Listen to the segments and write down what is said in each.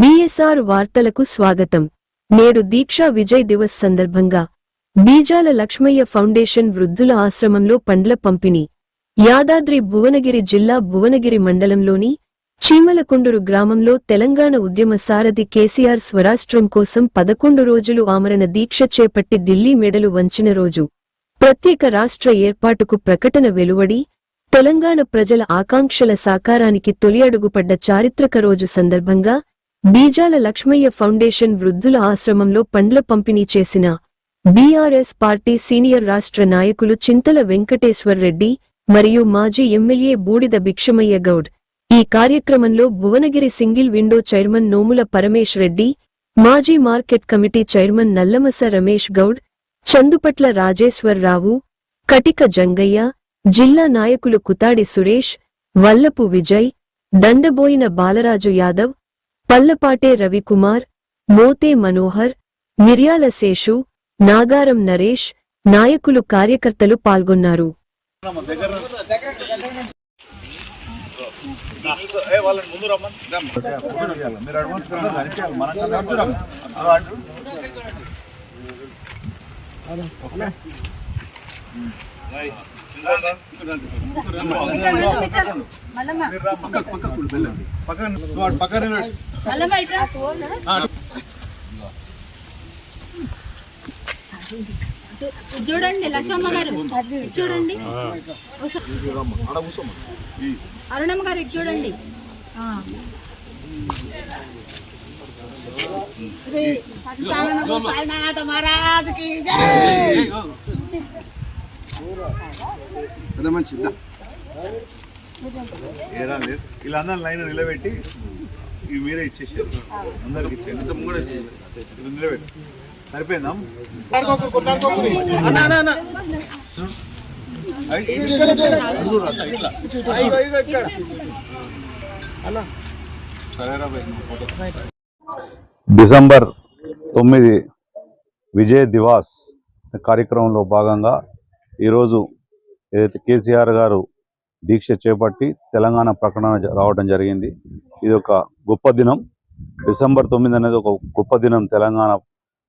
BSR వార్తలకు స్వాగతం. నేడు దీక్షా విజయ్ దివస్ సందర్భంగా బీజాల లక్ష్మయ్య ఫౌండేషన్ వృద్ధుల ఆశ్రమంలో పండ్ల పంపిణీ. యాదాద్రి భువనగిరి జిల్లా భువనగిరి మండలంలోని చీమలకొండూరు గ్రామంలో తెలంగాణ ఉద్యమ సారథి కేసీఆర్ స్వరాష్ట్రం కోసం పదకొండు రోజులు ఆమరణ దీక్ష చేపట్టి ఢిల్లీ మెడలు వంచిన రోజు ప్రత్యేక రాష్ట్ర ఏర్పాటుకు ప్రకటన వెలువడి తెలంగాణ ప్రజల ఆకాంక్షల సాకారానికి తొలి అడుగుపడ్డ చారిత్రక రోజు సందర్భంగా బీజాల లక్ష్మయ్య ఫౌండేషన్ వృద్ధుల ఆశ్రమంలో పండ్ల పంపిణీ చేసిన బీఆర్ఎస్ పార్టీ సీనియర్ రాష్ట్ర నాయకులు చింతల వెంకటేశ్వర్ రెడ్డి మరియు మాజీ ఎమ్మెల్యే బూడిద భిక్షమయ్య గౌడ్. ఈ కార్యక్రమంలో Bhuvanagiri single window chairman Nomula Paramesh Reddy మాజీ market committee chairman Nallamasa Ramesh Goud Chandupatla Rajeswararao Katika Jangaiah జిల్లా నాయకులు కుతాడి సురేష్ వల్లపు విజయ్ దండబోయిన బాలరాజు యాదవ్ పల్లపాటే రవికుమార్ మోతే మనోహర్ మిర్యాల శేషు నాగారం నరేష్ నాయకులు కార్యకర్తలు పాల్గొన్నారు పక్కన పక్కన చూడండి లక్ష్మమ్మ గారు చూడండి అరుణమ్మ గారు ఇటు చూడండి ఆ. శ్రీ సత్యనారాయణ గోపాలనాథ మహారాజుకి జై. ఏరా లేదు వీళ్ళందరూ లైన్ నిలబెట్టి ఇవి మీరే ఇచ్చేసారు. అందరికి ఇది నిలబెట్టి సరిపోయిందా? డిసెంబర్ తొమ్మిది విజయ్ దివాస్ కార్యక్రమంలో భాగంగా ఈరోజు ఏదైతే కేసీఆర్ గారు దీక్ష చేపట్టి తెలంగాణ ప్రకటన రావడం జరిగింది. ఇది ఒక గొప్ప దినం. డిసెంబర్ తొమ్మిది అనేది ఒక గొప్ప దినం తెలంగాణ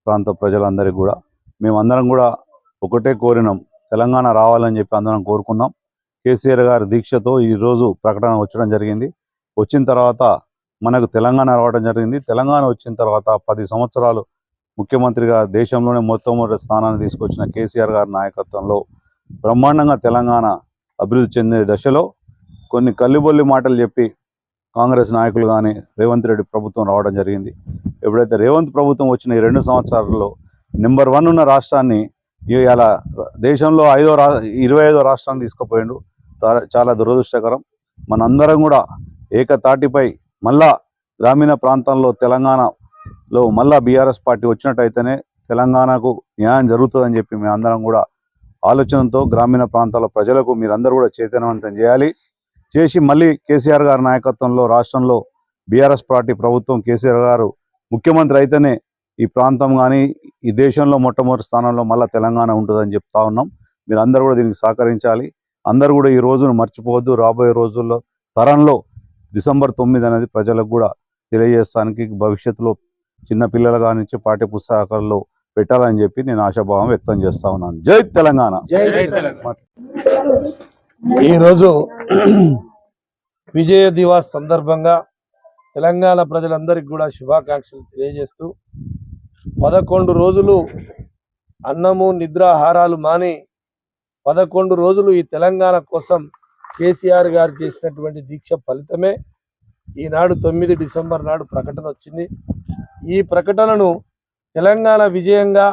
ప్రాంత ప్రజలందరికీ కూడా. మేమందరం కూడా ఒకటే కోరినాం తెలంగాణ రావాలని చెప్పి అందరం కోరుకున్నాం. కేసీఆర్ గారి దీక్షతో ఈరోజు ప్రకటన వచ్చడం జరిగింది. వచ్చిన తర్వాత మనకు తెలంగాణ రావడం జరిగింది. తెలంగాణ వచ్చిన తర్వాత పది సంవత్సరాలు ముఖ్యమంత్రిగా దేశంలోనే మొట్టమొదటి స్థానాన్ని తీసుకొచ్చిన కేసీఆర్ గారి నాయకత్వంలో బ్రహ్మాండంగా తెలంగాణ అభివృద్ధి చెందే దశలో కొన్ని కల్లిబొల్లి మాటలు చెప్పి కాంగ్రెస్ నాయకులు కానీ రేవంత్ రెడ్డి ప్రభుత్వం రావడం జరిగింది. ఎప్పుడైతే రేవంత్ ప్రభుత్వం వచ్చిన ఈ రెండు సంవత్సరాల్లో నెంబర్ వన్ ఉన్న రాష్ట్రాన్ని ఇలా దేశంలో ఐదో రా ఇరవై ఐదో రాష్ట్రాన్ని తీసుకుపోయిండు. చాలా దురదృష్టకరం. మనందరం కూడా ఏకతాటిపై మళ్ళా గ్రామీణ ప్రాంతంలో తెలంగాణలో మళ్ళా బీఆర్ఎస్ పార్టీ వచ్చినట్టయితేనే తెలంగాణకు న్యాయం జరుగుతుందని చెప్పి మేము అందరం కూడా ఆలోచనతో గ్రామీణ ప్రాంతాల ప్రజలకు మీరందరూ కూడా చైతన్యవంతం చేయాలి. చేసి మళ్ళీ కేసీఆర్ గారి నాయకత్వంలో రాష్ట్రంలో బీఆర్ఎస్ పార్టీ ప్రభుత్వం కేసీఆర్ గారు ముఖ్యమంత్రి అయితేనే ఈ ప్రాంతం కానీ ఈ దేశంలో మొట్టమొదటి స్థానంలో మళ్ళీ తెలంగాణ ఉంటుందని చెప్తా ఉన్నాం. మీరు అందరూ కూడా దీనికి సహకరించాలి. అందరూ కూడా ఈ రోజును మర్చిపోవద్దు. రాబోయే రోజుల్లో తరంలో డిసెంబర్ తొమ్మిది అనేది ప్రజలకు కూడా తెలియజేస్తానికి భవిష్యత్తులో చిన్న పిల్లల కానించి పాఠ్య పుస్తకాల్లో పెట్టాలని చెప్పి నేను ఆశాభావం వ్యక్తం చేస్తా ఉన్నాను. జై తెలంగాణ. ఈరోజు విజయ దివాస్ సందర్భంగా తెలంగాణ ప్రజలందరికీ కూడా శుభాకాంక్షలు తెలియజేస్తూ పదకొండు రోజులు అన్నము నిద్రాహారాలు మాని పదకొండు రోజులు ఈ తెలంగాణ కోసం కేసీఆర్ గారు చేసినటువంటి దీక్ష ఫలితమే. ఈనాడు తొమ్మిది డిసెంబర్ నాడు ప్రకటన వచ్చింది. ఈ ప్రకటనను తెలంగాణ విజయంగా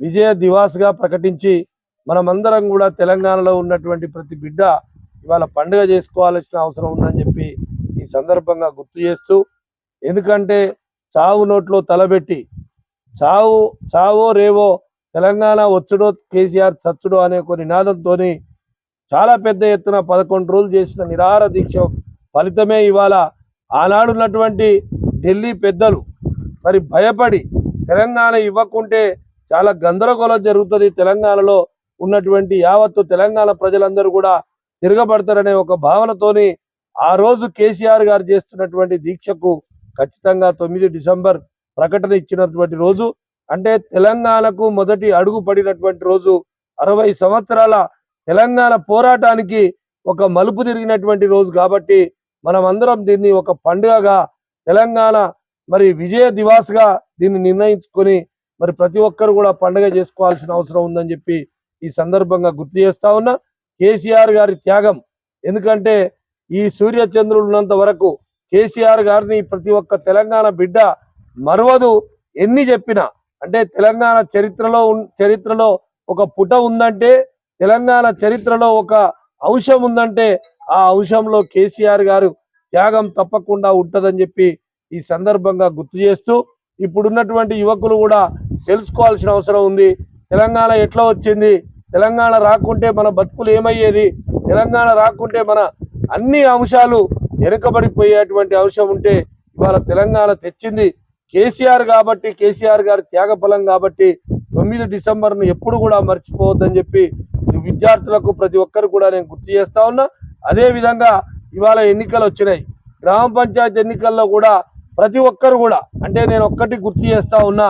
విజయ దివాస్గా ప్రకటించి మనమందరం కూడా తెలంగాణలో ఉన్నటువంటి ప్రతి బిడ్డ ఇవాళ పండుగ చేసుకోవాల్సిన అవసరం ఉందని చెప్పి ఈ సందర్భంగా గుర్తు చేస్తూ ఎందుకంటే చావు నోట్లో తలబెట్టి చావు చావో రేవో తెలంగాణ వచ్చుడో కేసీఆర్ చచ్చుడో అనే ఒక నినాదంతో చాలా పెద్ద ఎత్తున పదకొండు రోజులు చేసిన నిరాహార దీక్ష ఫలితమే ఇవాళ ఆనాడున్నటువంటి ఢిల్లీ పెద్దలు మరి భయపడి తెలంగాణ ఇవ్వకుంటే చాలా గందరగోళం జరుగుతుంది. తెలంగాణలో ఉన్నటువంటి యావత్తు తెలంగాణ ప్రజలందరూ కూడా తిరగబడతారనే ఒక భావనతోని ఆ రోజు కేసీఆర్ గారు చేస్తున్నటువంటి దీక్షకు ఖచ్చితంగా తొమ్మిది డిసెంబర్ ప్రకటన ఇచ్చినటువంటి రోజు. అంటే తెలంగాణకు మొదటి అడుగు పడినటువంటి రోజు. అరవై సంవత్సరాల తెలంగాణ పోరాటానికి ఒక మలుపు తిరిగినటువంటి రోజు కాబట్టి మనం అందరం దీన్ని ఒక పండుగగా తెలంగాణ మరి విజయ దివాస్గా దీన్ని నిర్ణయించుకొని మరి ప్రతి ఒక్కరు కూడా పండుగ చేసుకోవాల్సిన అవసరం ఉందని చెప్పి ఈ సందర్భంగా గుర్తు చేస్తా ఉన్నా. కేసీఆర్ గారి త్యాగం. ఎందుకంటే ఈ సూర్య చంద్రుడు ఉన్నంత వరకు కేసీఆర్ గారిని ప్రతి ఒక్క తెలంగాణ బిడ్డ మరవదు ఎన్ని చెప్పినా. అంటే తెలంగాణ చరిత్రలో ఉన్- చరిత్రలో ఒక పుట ఉందంటే తెలంగాణ చరిత్రలో ఒక అంశం ఉందంటే ఆ అంశంలో కేసీఆర్ గారు త్యాగం తప్పకుండా ఉంటుందని చెప్పి ఈ సందర్భంగా గుర్తు చేస్తూ ఇప్పుడున్నటువంటి యువకులు కూడా తెలుసుకోవాల్సిన అవసరం ఉంది. తెలంగాణ ఎట్లా వచ్చింది? తెలంగాణ రాకుంటే మన బతుకులు ఏమయ్యేది? తెలంగాణ రాకుంటే మన అన్ని అంశాలు వెనుకబడిపోయేటువంటి అంశం ఉంటే ఇవాళ తెలంగాణ తెచ్చింది కేసీఆర్ కాబట్టి కేసీఆర్ గారి త్యాగఫలం కాబట్టి తొమ్మిది డిసెంబర్ను ఎప్పుడు కూడా మర్చిపోవద్దని చెప్పి విద్యార్థులకు ప్రతి ఒక్కరు కూడా నేను గుర్తు చేస్తా ఉన్నా. అదే విధంగా ఇవాళ ఎన్నికలు వచ్చినాయి. గ్రామ పంచాయతీ ఎన్నికల్లో కూడా ప్రతి ఒక్కరు కూడా అంటే నేను ఒక్కటి గుర్తు చేస్తా ఉన్నా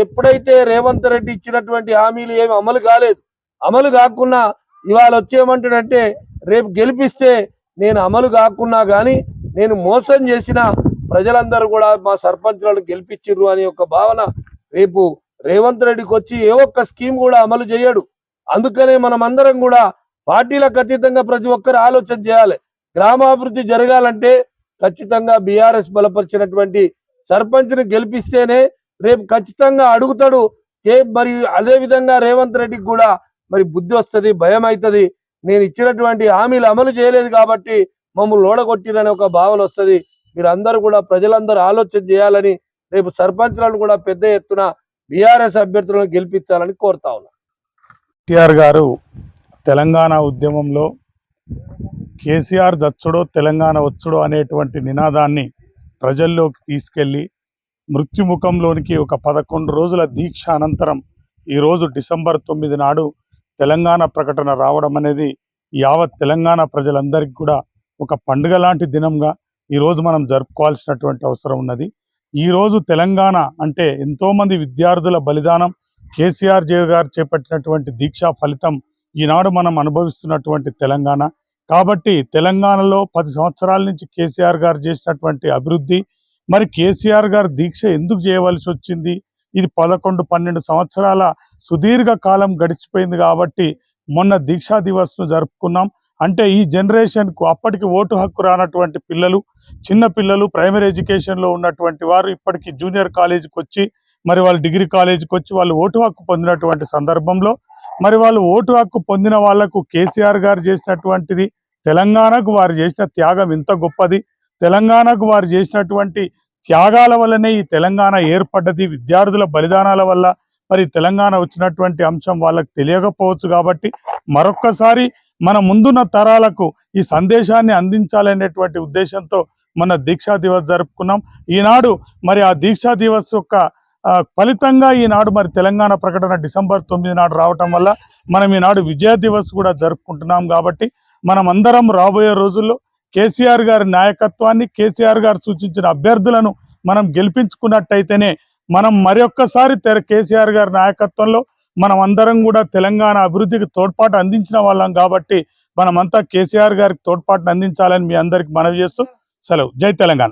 ఎప్పుడైతే రేవంత్ రెడ్డి ఇచ్చినటువంటి హామీలు ఏమి అమలు కాలేదు అమలు కాకుండా ఇవాళ వచ్చేయమంటాడంటే రేపు గెలిపిస్తే నేను అమలు కాకున్నా కానీ నేను మోసం చేసిన ప్రజలందరూ కూడా మా సర్పంచులను గెలిపించిర్రు అనే ఒక భావన రేపు రేవంత్ రెడ్డికి వచ్చి ఏ ఒక్క స్కీమ్ కూడా అమలు చేయడు. అందుకనే మనం అందరం కూడా పార్టీలకు అతీతంగా ప్రతి ఒక్కరు ఆలోచన చేయాలి. గ్రామాభివృద్ధి జరగాలంటే ఖచ్చితంగా బీఆర్ఎస్ బలపరిచినటువంటి సర్పంచ్ని గెలిపిస్తేనే రేపు ఖచ్చితంగా అడుగుతాడు. ఏ మరియు అదే విధంగా రేవంత్ రెడ్డికి కూడా మరి బుద్ధి వస్తుంది భయం అవుతుంది నేను ఇచ్చినటువంటి హామీలు అమలు చేయలేదు కాబట్టి మమ్మల్ని లోడగొట్టిరని ఒక భావన వస్తుంది. మీరందరూ కూడా ప్రజలందరూ ఆలోచన చేయాలని రేపు సర్పంచ్లను కూడా పెద్ద ఎత్తున బీఆర్ఎస్ అభ్యర్థులను గెలిపించాలని కోరుతా ఉన్నా. గారు తెలంగాణ ఉద్యమంలో కేసీఆర్ జచ్చుడో తెలంగాణ వచ్చుడో అనేటువంటి నినాదాన్ని ప్రజల్లోకి తీసుకెళ్ళి మృత్యుముఖంలోనికి ఒక పదకొండు రోజుల దీక్ష అనంతరం ఈరోజు డిసెంబర్ తొమ్మిది నాడు తెలంగాణ ప్రకటన రావడం అనేది యావత్ తెలంగాణ ప్రజలందరికీ కూడా ఒక పండుగ లాంటి దినంగా ఈరోజు మనం జరుపుకోవాల్సినటువంటి అవసరం ఉన్నది. ఈరోజు తెలంగాణ అంటే ఎంతోమంది విద్యార్థుల బలిదానం కేసీఆర్ జే గారు చేపట్టినటువంటి దీక్షా ఫలితం ఈనాడు మనం అనుభవిస్తున్నటువంటి తెలంగాణ. కాబట్టి తెలంగాణలో పది సంవత్సరాల నుంచి కేసీఆర్ గారు చేసినటువంటి అభివృద్ధి మరి కేసీఆర్ గారు దీక్ష ఎందుకు చేయవలసి వచ్చింది? ఇది పదకొండు పన్నెండు సంవత్సరాల సుదీర్ఘ కాలం గడిచిపోయింది కాబట్టి మొన్న దీక్షా దివస్ను జరుపుకున్నాం. అంటే ఈ జనరేషన్కు అప్పటికి ఓటు హక్కు రానటువంటి పిల్లలు చిన్న పిల్లలు ప్రైమరీ ఎడ్యుకేషన్లో ఉన్నటువంటి వారు ఇప్పటికి జూనియర్ కాలేజీకి వచ్చి మరి వాళ్ళు డిగ్రీ కాలేజీకి వచ్చి వాళ్ళు ఓటు హక్కు పొందినటువంటి సందర్భంలో మరి వాళ్ళు ఓటు హక్కు పొందిన వాళ్ళకు కేసీఆర్ గారు చేసినటువంటిది తెలంగాణకు వారు చేసిన త్యాగం ఇంత గొప్పది. తెలంగాణకు వారు చేసినటువంటి త్యాగాల వల్లనే ఈ తెలంగాణ ఏర్పడ్డది. విద్యార్థుల బలిదానాల వల్ల మరి తెలంగాణ వచ్చినటువంటి అంశం వాళ్ళకి తెలియకపోవచ్చు కాబట్టి మరొక్కసారి మన ముందున్న తరాలకు ఈ సందేశాన్ని అందించాలనేటువంటి ఉద్దేశంతో మన దీక్షా దివస్ జరుపుకున్నాం. ఈనాడు మరి ఆ దీక్షా దివస్ యొక్క ఫలితంగా ఈనాడు మరి తెలంగాణ ప్రకటన డిసెంబర్ తొమ్మిది నాడు రావటం వల్ల మనం ఈనాడు విజయ దివస్ కూడా జరుపుకుంటున్నాం కాబట్టి మనం అందరం రాబోయే రోజుల్లో కేసీఆర్ గారి నాయకత్వాన్ని కేసీఆర్ గారు సూచించిన అభ్యర్థులను మనం గెలిపించుకున్నట్టయితేనే మనం మరొక్కసారి కేసీఆర్ గారి నాయకత్వంలో మనం అందరం కూడా తెలంగాణ అభివృద్ధికి తోడ్పాటు అందించిన వాళ్ళం కాబట్టి మనమంతా కేసీఆర్ గారికి తోడ్పాటును అందించాలని మీ అందరికి మనవి చేస్తూ సెలవు. జై తెలంగాణ.